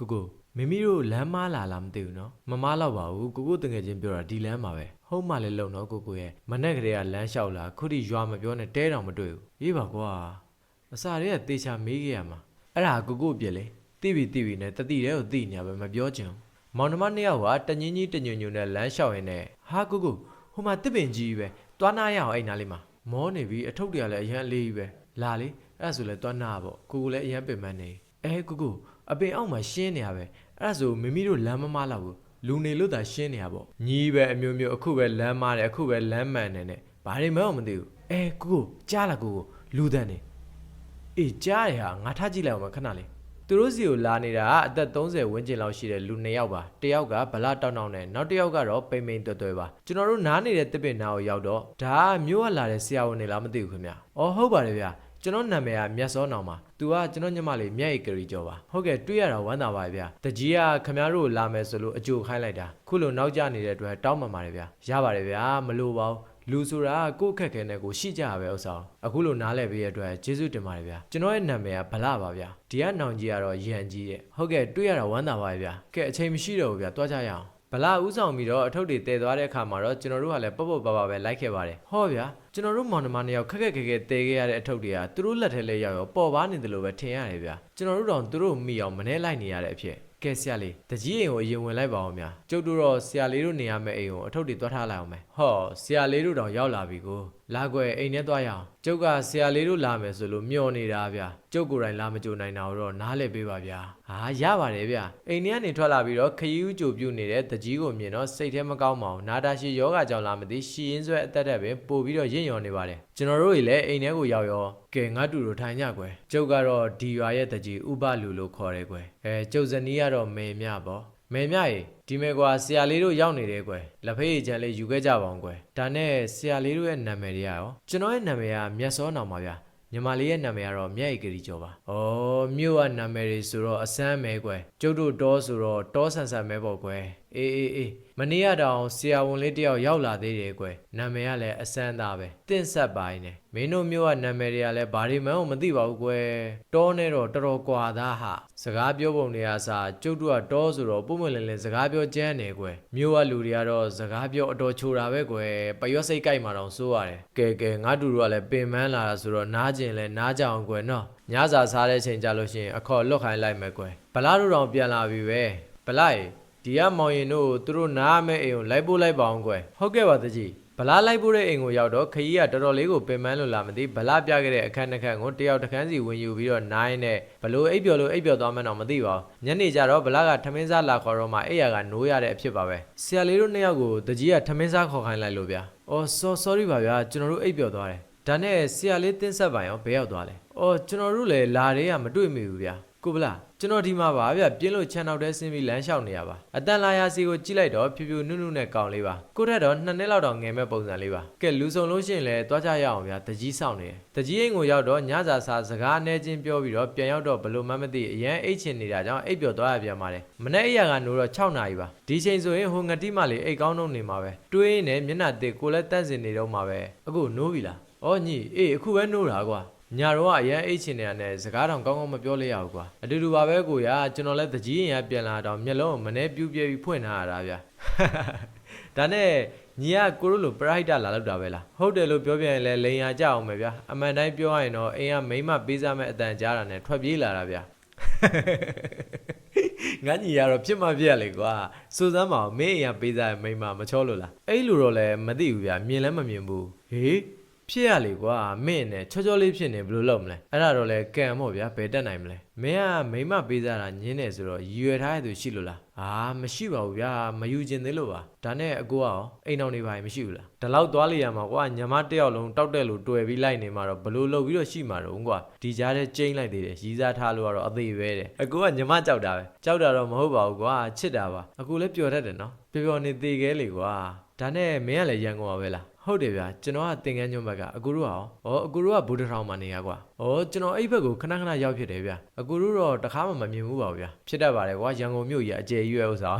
ကိုကိုမိမိတို့လမ်းမားလာလားမသိဘူးနော်မမားတော့ပါဘူးကိုကိုတငယ်ချင်းပြောတာဒီလမ်းမှာပဲဟုတ်မှလည်းလုံတော့ကိုကိုရဲ့မနဲ့ကလေးကလမ်းလျှောက်လာခုထိရွာမပြောနဲ့တဲတောင်မတွေ့ဘူးရေးပါကွာအစာတွေကတေချာမေးခဲ့ရမှာအဲ့ဒါကိုကိုအပြစ်လေတိပြီတိပြီနဲ့တတိတဲ့ကိုတိညာပဲမပြောချင်ဘူးမောင်နှမနှစ်ယောက်ကတငင်းကြီးတညွညွနဲ့လမ်းလျှောက်ရင်းနဲ့ဟာကိုကိုဟိုမှာတစ်ပင်ကြီးပဲတွားနာရအောင်အဲ့နားလေးမှာမောနေပြီအထုပ်တွေကလည်းအရန်အလေးကြီးပဲလာလေအဲ့ဒါဆိုလဲတွားနာပေါ့ကိုကိုလည်းအရန်ပင်ပန်းနေအဲကိုကို အပင်အောက်မှာရှင်းနေရပဲအဲ့ဒါဆိုမိမိတို့လမ်းမမလောက်ဘူးလူနေလို့သာရှင်းနေရပေါ့ညီးပဲအမျိုးမျိုးအခုပဲလမ်းမားတယ်အခုပဲလမ်းမှန်တယ်နဲ့ဘာတွေမှမသိဘူးအဲကိုကိုကြားလာကိုကိုလူတန်းနေအေးကြားရဟာငါထားကြည့်လိုက်အောင်မခဏလေးသူတို့စီကိုလာနေတာကအသက်30ဝန်းကျင်လောက်ရှိတဲ့လူနှစ်ယောက်ပါတစ်ယောက်ကဗလာတောင်းတောင်းနဲ့နောက်တစ်ယောက်ကတော့ပိမ့်ပိမ့်တွဲတွဲပါကျွန်တော်တို့နားနေတဲ့တစ်ပင်နာကိုရောက်တော့ဒါကမျိုးကလာတဲ့ဆရာဝန်တွေလားမသိဘူးခင်ဗျ။အော်ဟုတ်ပါတယ်ဗျာကျွန်တော်နာမည်ကမြတ်စောနောင်ပါ။ तू ကကျွန်တော်ညီမလေးမြတ်ဧကရီကျော်ပါ။ဟုတ်ကဲ့တွေ့ရတာဝမ်းသာပါဗျာ။တကြီးကခင်ဗျားတို့လာမယ်ဆိုလို့အကြိုခိုင်းလိုက်တာ။ခုလိုနောက်ကျနေတဲ့အတွက်တောင်းပန်ပါတယ်ဗျာ။ရပါတယ်ဗျာမလို့ပါဘူး။လူဆိုတာကိုယ့်အခက်ခဲနဲ့ကိုရှိကြရပဲဥစ္စာအခုလိုနားလည်ပေးရတဲ့အတွက်ကျေးဇူးတင်ပါတယ်ဗျာကျွန်တော်ရဲ့နာမည်ကဗလာပါဗျာဒီကနောင်ကြီးကတော့ရန်ကြီးတဲ့ဟုတ်ကဲ့တွေ့ရတာဝမ်းသာပါဗျာကဲအချိန်မရှိတော့ဘူးဗျာတွားကြရအောင်ဗလာဥဆောင်ပြီးတော့အထုပ်တွေတည်သွားတဲ့အခါမှာတော့ကျွန်တော်တို့ကလည်းပေါ့ပေါ့ပါပါပဲလိုက်ခဲ့ပါတယ်ဟောဗျာကျွန်တော်တို့မောင်နှမနှစ်ယောက်ခက်ခက်ခဲခဲတည်ခဲ့ရတဲ့အထုပ်တွေကသူတို့လက်ထဲလဲရောက်ရောပေါ်ပါနေတယ်လို့ပဲထင်ရတယ်ဗျာကျွန်တော်တို့တော့သူတို့မိအောင်မနှဲလိုက်နေရတဲ့အဖြစ်ကဲဆရာလေးတကြီးအိမ်ကိုအရင်ဝင်လိုက်ပါအောင်ဗျာကျုပ်တို့တော့ဆရာလေးတို့နေရမယ့်အိမ်ကိုအထုပ်တွေတွားထားလိုက်အောင်မယ်ဟောဆရာလေးတို့တော့ရောက်လာပြီကိုလာကွယ်အိမ်ထဲတွားရအောင်ကျုပ်ကဆရာလေးတို့လာမယ်ဆိုလို့မျှော်နေတာဗျာကျုပ်ကိုယ်တိုင်လာမကြိုနိုင်တာတော့နားလည်ပေးပါဗျာဟာရပါတယ်ဗျာအိမ်ထဲကနေထွက်လာပြီးတော့ခရီးဦးကြိုပြုတ်နေတဲ့တကြီးကိုမြင်တော့စိတ်ထဲမကောင်းပါဘူးနာတာရှိယောဂကြောင့်လားမသိရှီရင်းဆွဲအသက်တက်ပဲပို့ပြီးတော့ရင့်ရော်နေပါတယ်ကျွန်တော်တို့တွေလည်းအိမ်ထဲကိုရောက်ရောကဲငါတူတို့ထိုင်ကြကွယ်ကျုပ်ကတော့ဒီရွာရဲ့တကြီးဥပလူလို့ခေါ်တယ်ကွယ်အဲကျုပ်ဇနီးကတော့မေမြပေါ့မေမြရေဒီမေကွာဆရာလေးတို့ရောက်နေတယ်ကွယ်လက်ဖေးချမ်းလေးယူခဲ့ကြပါအောင်ကွယ်ဒါနဲ့ဆရာလေးတို့ရဲ့နာမည်တွေကရောကျွန်တော်ရဲ့နာမည်ကမြတ်စောနောင်ပါဗျာညီမလေးရဲ့နာမည်ကတော့မြတ်ဧကရီကျော်ပါ။အော်မြို့ကနာမည်တွေဆိုတော့အစမ်းမဲကွယ်။ကျုပ်တို့တောဆိုတော့တောဆန်ဆန်မဲပေါ့ကွယ်။ အေးအေးအေးမနေ့ကတောင်ဆရာဝန်လေးတယောက်ရောက်လာသေးတယ်ကွယ်။နာမည်ကလည်းအစမ်းသားပဲ။တင့်ဆက်ပိုင်းနဲ့မင်းတို့မြို့ကနာမည်တွေကလည်းဘာတွေမှန်းမသိပါဘူးကွယ်။တောနဲ့တော့တော်တော်ကွာသားဟာ။စကားပြောပုံတွေကစားကျုပ်တို့ကတောဆိုတော့ပုံမလင်းလင်းစကားပြောကြမ်းနေကွယ်။မြို့ကလူတွေကတော့စကားပြောအတော်ချိုတာပဲကွယ်။ပရွက်စိတ်ကြိုက်မှတော့စိုးရတယ်။ကဲကဲငါတို့ကလည်းပင်မန်းလာတာဆိုတော့နားကျင်လဲနားကြအောင်ကွယ်နော်။ညစာစားတဲ့ချိန်ကြလို့ရှိရင်အခေါ်လွတ်ခိုင်းလိုက်မယ်ကွယ်။ဗလားတို့တောင်ပြန်လာပြီပဲ။ဗလားရေ ဒီကမောင်ရင်တို့သူတို့နားမဲ့အိမ်ကိုလိုက်ပို့လိုက်ပါအောင်ကွယ်ဟုတ်ကဲ့ပါတကြီးဗလားလိုက်ပို့တဲ့အိမ်ကိုရောက်တော့ခကြီးကတော်တော်လေးကိုပင်ပန်းလို့လာမသိဗလားပြခဲ့တဲ့အခန်းတစ်ခန်းကိုတယောက်တစ်ခန်းစီဝင်ယူပြီးတော့နိုင်နဲ့ဘလို့အိပ်ပျော်လို့အိပ်ပျော်သွားမှန်းတော့မသိပါဘူးညနေကျတော့ဗလားကထမင်းစားလာခေါ်တော့မှအိယာကနိုးရတဲ့အဖြစ်ပါပဲဆရာလေးတို့နှစ်ယောက်ကိုတကြီးကထမင်းစားခေါ်ခိုင်းလိုက်လို့ဗျာအော် so sorry ပါဗျာကျွန်တော်တို့အိပ်ပျော်သွားတယ်ဒါနဲ့ဆရာလေးတင်းဆက်ပိုင်ရောဘယ်ရောက်သွားလဲအော်ကျွန်တော်တို့လည်းလာတဲ့ကမတွေ့မိဘူးဗျာကိုဗလား ကျွန်တော်ဒီမှာပါဗျပြင်းလို့ခြံနောက်တဲဆင်းပြီးလမ်းလျှောက်နေရပါအတန်လာရာစီကိုကြည့်လိုက်တော့ဖြူဖြူနုနုနဲ့ကောင်းလေးပါကိုထက်တော့နှစ်နှစ်လောက်တော့ငယ်မဲ့ပုံစံလေးပါကဲလူစုံလို့ရှိရင်လည်းတွားကြရအောင်ဗျတကြီးဆောင်နေတယ်တကြီးအိမ်ကိုရောက်တော့ညစာစားစကားအနေချင်းပြောပြီးတော့ပြန်ရောက်တော့ဘလို့မှမသိအရန်အိတ်ချင်နေတာကြောင့်အိပ်ပျော်သွားရပြန်ပါတယ်မနေ့အရာကနိုးတော့6နာရီပါဒီချိန်ဆိုရင်ဟိုငတိမလေးအိတ်ကောင်းတော့နေမှာပဲတွေးနေမျက်နှာတစ်ကိုလည်းတန့်စင်နေတော့မှာပဲအခုနိုးပြီလားဩညီအေးအခုပဲနိုးတာကွာ ညာတော့အရန်အိတ်ချင်နေရတဲ့စကားတောင်ကောင်းကောင်းမပြောလိုက်ရဘူးကွာအတူတူပါပဲကိုရကျွန်တော်လည်းတကြီးရင်ရပြန်လာတော့မျက်လုံးကိုမနှဲပြူးပြဲပြီးဖွင့်ထားရတာဗျာဒါနဲ့ညီကကိုရိုလိုပရိုက်တာလာလောက်တာပဲလားဟုတ်တယ်လို့ပြောပြရင်လည်းလိန်ရကြအောင်ပဲဗျာအမှန်တိုင်းပြောရရင်တော့အိမ်ကမိမပေးစားမဲ့အတန်ကြားတာနဲ့ထွက်ပြေးလာတာဗျာငါညီရတော့ဖြစ်မှဖြစ်ရလေကွာစူစမ်းမအောင်မင်းအိမ်ကပေးစားရဲ့မိမမချောလို့လားအဲ့လိုတော့လည်းမသိဘူးဗျာမြင်လည်းမမြင်ဘူးဟေး ဖြစ်ရလေကွာမင်းနဲ့ချောချောလေးဖြစ်နေဘယ်လိုလုပ်မလဲအဲ့ဒါတော့လေကံမို့ဗျာဘယ်တက်နိုင်မလဲမင်းကမိမပေးစားတာညင်းနေဆိုတော့ရည်ရွယ်ထားရသူရှိလို့လားအာမရှိပါဘူးဗျာမယူခြင်းသေးလို့ပါဒါနဲ့အကိုကရောအိမ်တော်နေပါရင်မရှိဘူးလားဒါလောက်သွားလိုက်ရမှာကွာညမတစ်ယောက်လုံးတောက်တက်လို့တွေ့ပြီးလိုက်နေမှာတော့ဘလို့လုပ်ပြီးတော့ရှိမှာတော့ကွာဒီကြားထဲကျိန်းလိုက်သေးတယ်ရီးစားထားလို့ကတော့အသေးပဲတဲ့အကိုကညမကြောက်တာပဲကြောက်တာတော့မဟုတ်ပါဘူးကွာချစ်တာပါအကိုလည်းပျော်တတ်တယ်နော်ပျော်ပျော်နေသေးခဲလေကွာဒါနဲ့မင်းကလည်းရန်ကုန်ပါပဲလား ဟုတ်တယ်ဗျာကျွန်တော်ကသင်ကန်းညွန့်ဘက်ကအကူတို့ကရောဩအကူတို့ကဘူတထောင်မှာနေရကွာဩကျွန်တော်အဲ့ဘက်ကိုခဏခဏရောက်ဖြစ်တယ်ဗျာအကူတို့တော့တခါမှမမြင်ဘူးပါဘူးဗျာဖြစ်တတ်ပါတယ်ကွာရန်ကုန်မြို့ကြီးအကျယ်ကြီးရဲ့ဥစ္စာ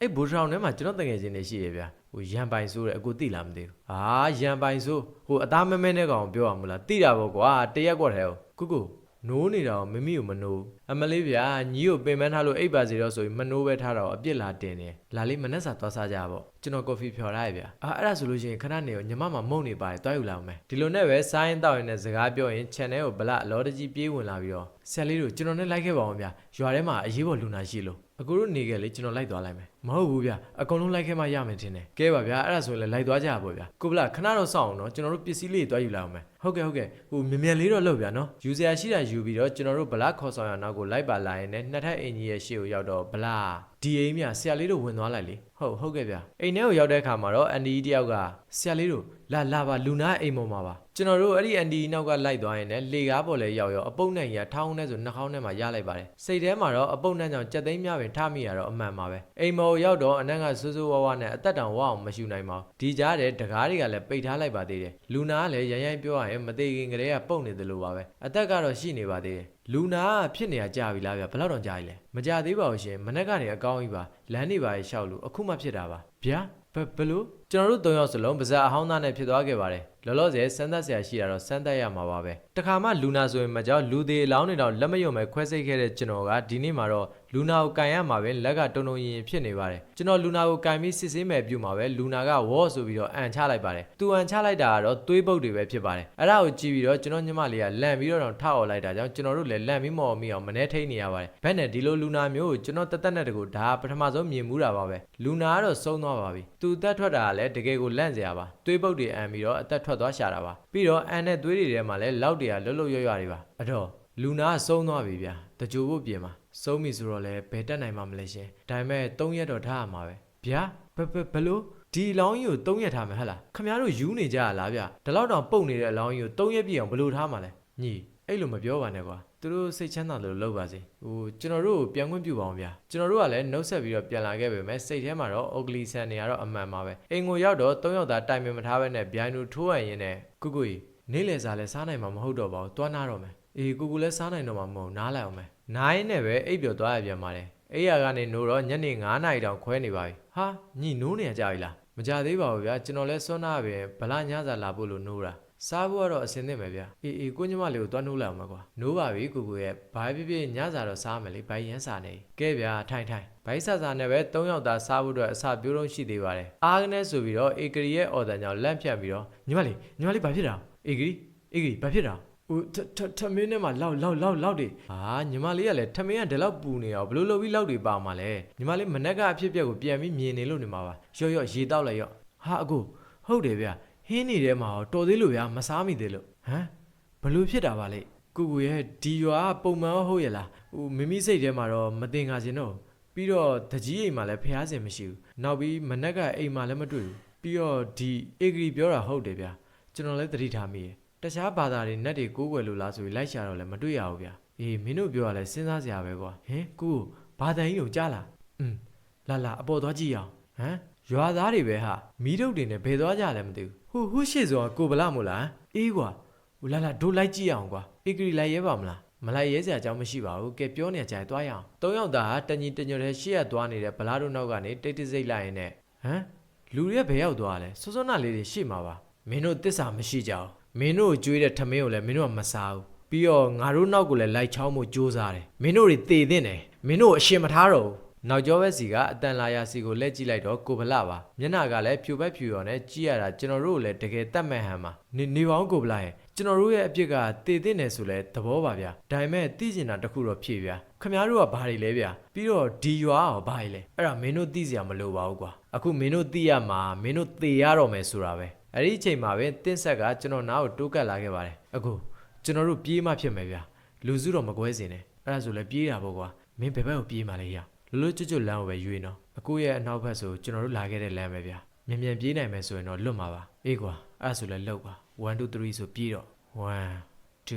အဲ့ဘူတထောင်ထဲမှာကျွန်တော်တငယ်ချင်းတွေရှိရဗျာဟိုရန်ပိုင်ဆိုးတယ်အကူသိလားမသိဘူးအာရန်ပိုင်ဆိုးဟိုအသားမဲမဲနဲ့ကောင်ပြောရမလားသိတာပေါ့ကွာတရက်ကွက်ထဲကိုကုကု နိုးနေတာကိုမမီကိုမနိုးအမလေးဗျာညီကိုပင်ပန်းထားလို့အိပ်ပါစေတော့ဆိုပြီးမနိုးပဲထားတော့အပြစ်လာတင်တယ်လာလေးမနှက်စာသွားစားကြပါကျွန်တော်ကော်ဖီဖြော်ထားရဗျာအာအဲ့ဒါဆိုလို့ရှိရင်ခဏနေရောညီမမမုံနေပါတယ်တွားယူလာအောင်မယ်ဒီလိုနဲ့ပဲစားရင်တောက်ရင်နဲ့စကားပြောရင် channel ကိုဗလအလောတကြီးပြေးဝင်လာပြီးတော့ ဆယ်လေးတို့ကျွန်တော်နဲ့လိုက်ခဲ့ပါအောင်ဗျာရွာထဲမှာအရေးပေါ်လူနာရှိလို့အကူတို့နေခဲ့လေကျွန်တော်လိုက်သွားလိုက်မယ်မဟုတ်ဘူးဗျာအကုန်လုံးလိုက်ခဲ့မှရမယ်ထင်တယ်ကဲပါဗျာအဲ့ဒါဆိုရင်လည်းလိုက်သွားကြပါပေါ့ဗျာကိုဗလခဏတော့စောင့်အောင်နော်ကျွန်တော်တို့ပစ္စည်းလေးတွေတွားယူလာအောင်မယ်ဟုတ်ကဲ့ဟုတ်ကဲ့ဟိုမြန်မြန်လေးတော့လုပ်ဗျာနော်ယူစရာရှိတာယူပြီးတော့ကျွန်တော်တို့ဗလခေါ်ဆောင်ရအောင်နောက်ကိုလိုက်ပါလာရင်လည်းနှစ်ထပ်အင်ကြီးရဲ့ရှေ့ကိုရောက်တော့ဗလဒီအိမ်မြဆရာလေးတို့ဝင်သွားလိုက်လေဟုတ်ဟုတ်ကဲ့ဗျာအိမ်ထဲကိုရောက်တဲ့အခါမှာတော့အန်ဒီတယောက်ကဆရာလေးတို့လာလာပါလူနာအိမ်ပေါ်မှာပါကျွန်တော်တို့အဲ့ဒီအန်ဒီနောက်ကလိုက်သွားရင်လည်းလေကားပေါ်လဲရောက်ရောအပုတ်နဲ့ရထောင်းနဲ့ဆိုနှာခေါင်းထဲမှာရလိုက်ပါတယ်စိတ်ထဲမှာတော့အပုတ်နဲ့ကြောင့်ကြက်သိမ်းများပင်ထမိရတော့အမှန်ပါပဲအိမ်မော်ရောက်တော့အနက်ကဆူဆူဝါးဝါနဲ့အသက်တောင်ဝအောင်မရှိနိုင်ပါဘူးဒီကြားတဲ့တကားတွေကလည်းပိတ်ထားလိုက်ပါသေးတယ်လူနာကလည်းရရိုင်းပြောရရင်မသေးခင်ကလေးကပုတ်နေတယ်လို့ပါပဲအသက်ကတော့ရှိနေပါသေးတယ်လူနာကဖြစ်နေတာကြာပြီလားဗျဘယ်တော့တော့ကြာပြီလဲမကြာသေးပါဘူးရှင်မနေ့ကနေအကောင်းကြီးပါလမ်းနေပါရဲ့ရှောက်လို့အခုမှဖြစ်တာပါဗျာဘယ်ဘယ်လို့ကျွန်တော်တို့၃ယောက်စလုံးပါဇက်အဟောင်းသားနဲ့ဖြစ်သွားခဲ့ပါတယ်လောလောဆယ်စမ်းသပ်ဆရာရှိတာတော့စမ်းသပ်ရမှာပါပဲတခါမှလူနာဆိုရင်မကြောက်လူသေးအလောင်းတွေတော့လက်မယုံမဲ့ခွဲစိတ်ခဲ့တဲ့ကျွန်တော်ကဒီနေ့မှာတော့လူနာကိုကန်ရမှာပဲလက်ကတုံတုံရင်ရင်ဖြစ်နေပါတယ်ကျွန်တော်လူနာကိုကန်ပြီးစစ်ဆေးမယ်ပြုမှာပဲလူနာကဝေါ့ဆိုပြီးတော့အန်ချလိုက်ပါတယ်သူအန်ချလိုက်တာကတော့သွေးပုတ်တွေပဲဖြစ်ပါတယ်အဲ့ဒါကိုကြည့်ပြီးတော့ကျွန်တော်ညီမလေးကလန့်ပြီးတော့ထောက်អော်လိုက်တာကြောင့်ကျွန်တော်တို့လည်းလန့်ပြီးမော်မိအောင်မနှဲထိန်နေရပါတယ်ဘက်နဲ့ဒီလိုလူနာမျိုးကိုကျွန်တော်တက်တက်နဲ့တကူဒါပထမဆုံးမြင်မှုတာပါပဲလူနာကတော့ဆုံးသွားပါပြီသူတက်ထွက်တာကလည်းတကယ်ကိုလန့်စရာပါသွေးပုတ်တွေအန်ပြီးတော့အသက်ထွက်သွားရှာတာပါပြီးတော့အန်နဲ့သွေးတွေထဲမှာလည်းလောက်တွေကလွတ်လွတ်ရွရွတွေပါအဲ့တော့လူနာကဆုံးသွားပြီဗျာတကြိုဖို့ပြင်ပါဆုံးပြီဆိုတော့လည်းဘယ်တက်နိုင်မှာမလဲရှင်ဒါပေမဲ့၃ရက်တော့ထားရမှာပဲဗျာဘယ်ဘယ်ဘယ်လို့ဒီအလောင်းကြီးကို၃ရက်ထားမယ်ဟဟလားခမ ्या တို့ယူနေကြရလားဗျဒီလောက်တောင်ပုတ်နေတဲ့အလောင်းကြီးကို၃ရက်ပြည့်အောင်ဘယ်လိုထားမှာလဲညီအဲ့လိုမပြောပါနဲ့ကွာ သူတို့စိတ်ချမ်းသာလို့လုပ်ပါစေဟိုကျွန်တော်တို့ကိုပြန်ခွင့်ပြုပါအောင်ဗျာကျွန်တော်တို့ကလည်းနှုတ်ဆက်ပြီးတော့ပြန်လာခဲ့ပေမဲ့စိတ်ထဲမှာတော့အော်ဂလီဆန်နေရတော့အမှန်ပါပဲအိမ်ကိုရောက်တော့၃ယောက်သားတိုင်ပင်မထားဘဲနဲ့ဗျိုင်းတို့ထိုးရရင်နဲ့ကုကုကြီးနေ့လယ်စာလည်းစားနိုင်မှာမဟုတ်တော့ပါဘူးတွားနာတော့မယ်အေးကုကုလည်းစားနိုင်တော့မှာမဟုတ်နားလိုက်အောင်မယ်နားရင်းနဲ့ပဲအိပ်ပျော်သွားရပြန်ပါတယ်အိယာကနေနိုးတော့ညနေ9နာရီတောင်ခွဲနေပါပြီဟာညီနိုးနေရကြပြီလားမကြသေးပါဘူးဗျာကျွန်တော်လဲစွမ်းနာပင်ဗလာညစာလာဖို့လို့နိုးတာ စားဖို့ကတော့အစင်သင့်ပဲဗျာအေးအေးကိုညမလေးကိုတွားနိုးလိုက်အောင်ပါကွာနိုးပါပြီကိုကိုရဲ့ဘာဖြစ်ဖြစ်ညစာတော့စားမယ်လေဘိုင်ရန်စာနေကဲဗျာထိုင်ထိုင်ဘိုင်ဆာဆာနဲ့ပဲ၃ယောက်သားစားဖို့အတွက်အစာပြိုးတော့ရှိသေးပါတယ်အားကနေဆိုပြီးတော့အေဂရီရဲ့အော်တန်ကြောင့်လန့်ဖြတ်ပြီးတော့ညီမလေးညီမလေးဘာဖြစ်တာအေဂရီအေဂရီဘာဖြစ်တာဟိုထထထမင်းနဲ့မှလောက်လောက်လောက်လောက်တွေဟာညီမလေးကလည်းထမင်းကဒီလောက်ပူနေအောင်ဘလို့လုပ်ပြီးလောက်တွေပါမှာလဲညီမလေးမနက်ကအဖြစ်အပျက်ကိုပြန်ပြီးမြင်နေလို့နေမှာပါရော့ရော့ရေတောက်လိုက်ရော့ဟာအကိုဟုတ်တယ်ဗျ ဟင်းနေထဲမှာတော့တော်သေးလို့ဗျာမစားမိသေးလို့ဟမ်ဘလို့ဖြစ်တာပါလဲကိုကိုရဲ့ဒီရွာကပုံမှန်ရောဟုတ်ရဲ့လားဟိုမိမိစိတ်ထဲမှာတော့မတင်ငါစင်တော့ပြီးတော့တကြီးအိမ်မှာလည်းဖျားစင်မရှိဘူးနောက်ပြီးမနက်ကအိမ်မှာလည်းမတွေ့ဘူးပြီးတော့ဒီအေဂရီပြောတာဟုတ်တယ်ဗျာကျွန်တော်လည်းသတိထားမိတယ်တခြားဘာသာတွေနတ်တွေကိုးကွယ်လို့လားဆိုပြီးလိုက်ရှာတော့လည်းမတွေ့ရဘူးဗျအေးမင်းတို့ပြောရလဲစဉ်းစားစရာပဲကွာဟင်ကိုဘာတန်ကြီးကိုကြားလားอืมလာလာအပေါ်သွားကြည့်အောင်ဟမ်ရွာသားတွေပဲဟာမီးတုပ်တွေနဲ့ဘယ်သွားကြလဲမသိဘူး ဟိုဟိုရှေ့ဆိုတာကိုဗလာမို့လားအေးကွာဟိုလာလာဒိုလိုက်ကြည့်အောင်ကွာအေဂရီလိုက်ရဲပါမလားမလိုက်ရဲစရာအကြောင်းမရှိပါဘူးကဲပြောနေကြရင်သွားရအောင်သုံးယောက်သားဟာတညီတညွတ်တဲ့ရှေ့ရသွားနေတဲ့ဗလာတို့နောက်ကနေတိတ်တိတ်စိတ်လိုက်ရင်နဲ့ဟမ်လူတွေကဘယ်ရောက်သွားလဲစောစောနာလေးတွေရှေ့မှာပါမင်းတို့တစ္ဆာမရှိကြဘူးမင်းတို့ကိုကြွေးတဲ့ထမင်းကိုလည်းမင်းတို့ကမစားဘူးပြီးတော့ငါတို့နောက်ကိုလည်းလိုက်ချောင်းမှုစူးစားတယ်မင်းတို့တွေတေတဲ့တယ်မင်းတို့ကိုအရှင်မထားတော့ဘူး နောက်ကျောဘက်စီကအတန်လာယာစီကိုလက်ကြည့်လိုက်တော့ကိုဗလာပါမျက်နှာကလည်းဖြူဘက်ဖြူရောနဲ့ကြည့်ရတာကျွန်တော်တို့ကိုလည်းတကယ်တတ်မဲ့ဟန်ပါနေနေပေါင်းကိုဗလာရဲ့ကျွန်တော်တို့ရဲ့အပြစ်ကတေတဲ့တယ်ဆိုလဲသဘောပါဗျာဒါပေမဲ့သိကျင်တာတစ်ခုတော့ဖြည့်ဗျာခမားတို့ကဘာတွေလဲဗျာပြီးတော့ဒီရွာရောဘာတွေလဲအဲ့ဒါမင်းတို့သိစရာမလိုပါဘူးကွာအခုမင်းတို့သိရမှာမင်းတို့သေရတော့မယ်ဆိုတာပဲအဲ့ဒီအချိန်မှာပဲတင်းဆက်ကကျွန်တော်နားကိုတိုးကပ်လာခဲ့ပါတယ်အခုကျွန်တော်တို့ပြေးမှဖြစ်မယ်ဗျာလူစုတော့မကွဲစင်နဲ့အဲ့ဒါဆိုလည်းပြေးတာပေါ့ကွာမင်းဘယ်ဘက်ကိုပြေးမှလဲရ လွလွကျွတ်ကျွတ်လမ်းကိုပဲရွေးနော်အခုရဲ့အနောက်ဘက်ဆိုကျွန်တော်တို့လာခဲ့တဲ့လမ်းပဲဗျာမြန်မြန်ပြေးနိုင်မယ်ဆိုရင်တော့လွတ်မှာပါအေးကွာအဲ့ဒါဆိုလည်းလောက်ပါ1 2 3ဆိုပြေးတော့1 2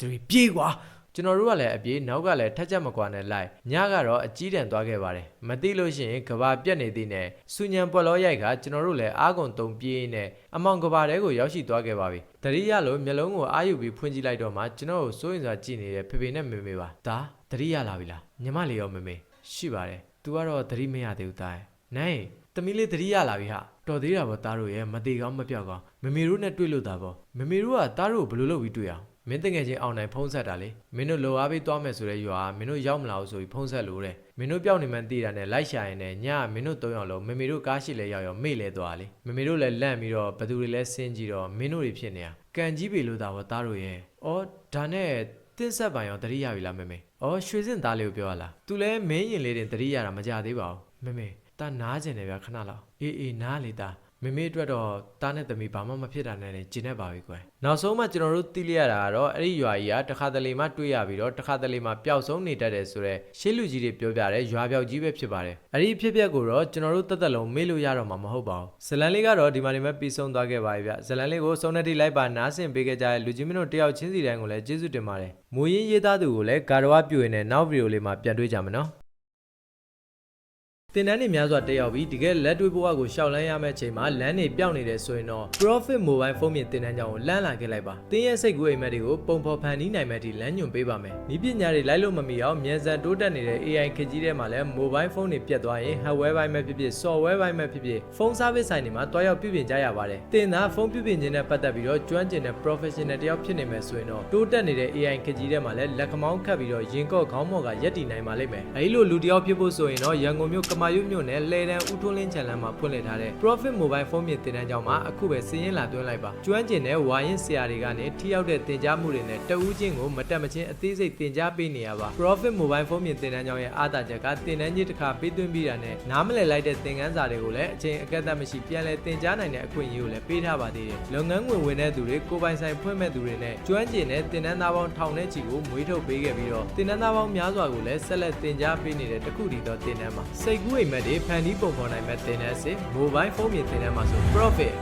3ပြေးကွာကျွန်တော်တို့ကလည်းအပြေးနောက်ကလည်းထက်ချက်မကွာနဲ့လိုက်ညကတော့အကြီးတန်းသွားခဲ့ပါတယ်မသိလို့ရှိရင်ကဘာပြက်နေသေးနဲ့စူညံပွက်လောရိုက်ကကျွန်တော်တို့လည်းအားကုန်တုံပြေးနေအမောင်ကဘာတဲကိုရောက်ရှိသွားခဲ့ပါပြီတတိယလို့မျက်လုံးကိုအာယူပြီးဖွင့်ကြည့်လိုက်တော့မှကျွန်တော်ကိုစိုးရင်စွာကြည့်နေတဲ့ဖေဖေနဲ့မေမေပါဒါတတိယလာပြီလားညီမလေးရောမေမေ ရှိပါတယ် तू ကတော့တတိမရသေးဘူးတားနိုင်သမီးလေးတတိယလာပြီဟာတော်သေးတာပေါ့တားတို့ရဲ့မသေးကောင်းမပြောက်ကောင်းမမေတို့နဲ့တွေ့လို့တာပေါ့မမေတို့ကတားတို့ကိုဘယ်လိုလုပ်ပြီးတွေ့အောင်မင်းတငယ်ချင်းအောင်နိုင်ဖုံးဆက်တာလေမင်းတို့လိုအားပေးသွားမယ်ဆိုတဲ့ရွာမင်းတို့ရောက်မလာဘူးဆိုပြီးဖုံးဆက်လို့တဲ့မင်းတို့ပြောင်းနေမှန်းသိတာနဲ့လိုက်ရှာရင်လည်းညကမင်းတို့သုံးယောက်လုံးမမေတို့ကားရှိလဲရောက်ရောက်မေ့လဲသွားလေမမေတို့လည်းလန့်ပြီးတော့ဘသူတွေလဲဆင်းကြည့်တော့မင်းတို့တွေဖြစ်နေတာကန်ကြီးပေလို့သာဝသားတို့ရဲ့ဩဒါနဲ့ တင်းဆက်ပိုင်ရောတတိယပြီလားမမေဩရွှေစင်သားလေးကိုပြောရလား तू လဲမင်းရင်လေးတင်တတိယတာမကြသေးပါဘူးမမေတာနားကျင်တယ်ဗျာခဏလောက်အေးအေးနားလေတာ မမေအတွက်တော့တားနဲ့သမီးဘာမှမဖြစ်တာနဲ့လည်းကျင်နေပါပြီကွယ်နောက်ဆုံးမှကျွန်တော်တို့သိလိုက်ရတာကတော့အဲ့ဒီရွာကြီးကတခါတလေမှတွေ့ရပြီးတော့တခါတလေမှပျောက်ဆုံးနေတတ်တယ်ဆိုတော့ရှေးလူကြီးတွေပြောပြတဲ့ရွာပြောက်ကြီးပဲဖြစ်ပါတယ်အဲ့ဒီဖြစ်ပျက်ကိုတော့ကျွန်တော်တို့တက်တက်လုံးမေ့လို့ရတော့မှာမဟုတ်ပါဘူးဇလန်လေးကတော့ဒီမှာနေမဲ့ပြီးဆုံးသွားခဲ့ပါပြီဗျဇလန်လေးကိုစုံနေတိလိုက်ပါနားဆင်ပေးခဲ့ကြတဲ့လူကြီးမင်းတို့တယောက်ချင်းစီတိုင်းကိုလည်းကျေးဇူးတင်ပါတယ်မူရင်းရေးသားသူကိုလည်းဂါရဝပြွေနဲ့နောက်ဗီဒီယိုလေးမှာပြန်တွေ့ကြမယ်နော် တင်တန်းနေများစွာတက်ရောက်ပြီးတကယ်လက်တွေ့ဘဝကိုရှောက်လန်းရမယ့်အချိန်မှာလမ်းနေပြောင်းနေတယ်ဆိုရင်တော့ Profit Mobile ဖုန်းမြင်တင်တန်းကြောင်းကိုလမ်းလာခဲ့လိုက်ပါ။တင်းရဲ့စိတ်ကူးအိမ်မက်တွေကိုပုံဖော်ဖန်တီးနိုင်မဲ့အထိလမ်းညွှန်ပေးပါမယ်။ဤပညာတွေလိုက်လို့မမီအောင်မြန်ဆန်တိုးတက်နေတဲ့ AI ခေတ်ကြီးထဲမှာလည်း Mobile ဖုန်းတွေပြတ်သွားရင် Hardware ဘိုင်းမဲ့ဖြစ်ဖြစ် Software ဘိုင်းမဲ့ဖြစ်ဖြစ်ဖုန်း Service ဆိုင်တွေမှာတွားရောက်ပြုပြင်ကြရပါတယ်။တင်သားဖုန်းပြုပြင်ခြင်းနဲ့ပတ်သက်ပြီးတော့ကျွမ်းကျင်တဲ့ Professional တယောက်ဖြစ်နေမယ်ဆိုရင်တော့တိုးတက်နေတဲ့ AI ခေတ်ကြီးထဲမှာလည်းလက်ခမောင်းခတ်ပြီးတော့ရင်ကော့ခေါင်းမော့ကရက်တည်နိုင်ပါလိမ့်မယ်။အဲဒီလိုလူတယောက်ဖြစ်ဖို့ဆိုရင်တော့ရန်ကုန်မြို့ကမာရွတ်မြို့နယ်လဲတန်းဦးထွန်းလင်းချန်လမ်းမှာဖွင့်လှစ်ထားတဲ့ Profit Mobile ဖုန်းမြင့်တင်တန်းကြောင်းမှာအခုပဲစည်ရင်းလာသွင်းလိုက်ပါကျွမ်းကျင်တဲ့ဝါရင်ဆရာတွေကနေထိရောက်တဲ့တင် जा မှုတွေနဲ့တဦးချင်းကိုမတက်မချင်းအသေးစိတ်တင် जा ပေးနေရပါ Profit Mobile ဖုန်းမြင့်တင်တန်းကြောင်းရဲ့အားသာချက်ကတင်တန်းကြီးတစ်ခါပေးသွင်းပြီးတာနဲ့နားမလည်လိုက်တဲ့သင်ခန်းစာတွေကိုလည်းအချိန်အကန့်အသတ်မရှိပြန်လည်တင် जा နိုင်တဲ့အခွင့်အရေးကိုလည်းပေးထားပါသေးတယ်လုပ်ငန်းဝင်ဝင်တဲ့သူတွေကိုယ်ပိုင်ဆိုင်ဖွင့်မဲ့သူတွေနဲ့ကျွမ်းကျင်တဲ့တင်တန်းသားပေါင်းထောင်နဲ့ချီကိုမွေးထုတ်ပေးခဲ့ပြီးတော့တင်တန်းသားပေါင်းများစွာကိုလည်းဆက်လက်တင် जा ပေးနေတဲ့တခုတည်းသောတင်တန်းမှာစိတ်ကူး းအိမ်မက်တွေဖန်တီးပုံဖော်နိုင်မဲ့တင်တန်းစစ် mobile phone မြင်တင်တန်းမှာဆို profit